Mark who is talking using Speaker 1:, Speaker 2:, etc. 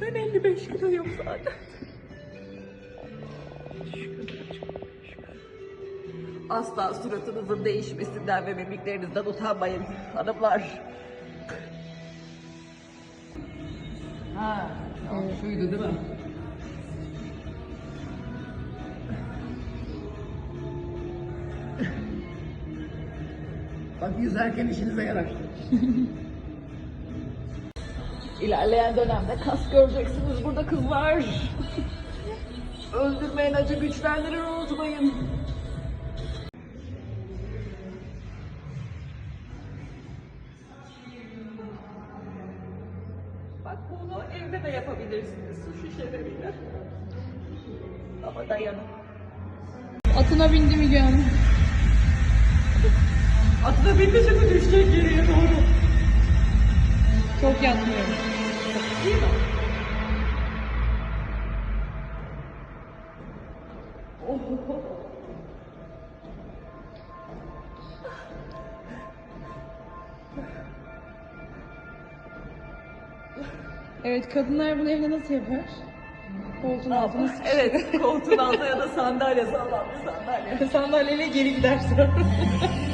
Speaker 1: Ben 55 kiloyum zaten. Asla suratınızın değişmesinden ve mimiklerinizden utanmayın hanımlar. Ha, şuydu değil mi? Bak yüzerken işinize yarar. İlerleyen dönemde kas göreceksiniz burada kızlar. Öldürmeyen acı güçlendirir unutmayın. Bak bunu evde de yapabilirsiniz su şişeleriyle. Ama dayanın.
Speaker 2: Atına bindi Müge Hanım.
Speaker 1: Atına binme şimdi düşecek geriye doğru.
Speaker 2: Çok yatmıyorum.
Speaker 1: Değil mi? Oh.
Speaker 2: Evet kadınlar bunu evde nasıl yapar? Koltuğun altına sıkıştırır.
Speaker 1: Evet, koltuğun altına ya da sandalye sağlam bir sandalye.
Speaker 2: Sandalyeyle geri gider sonra.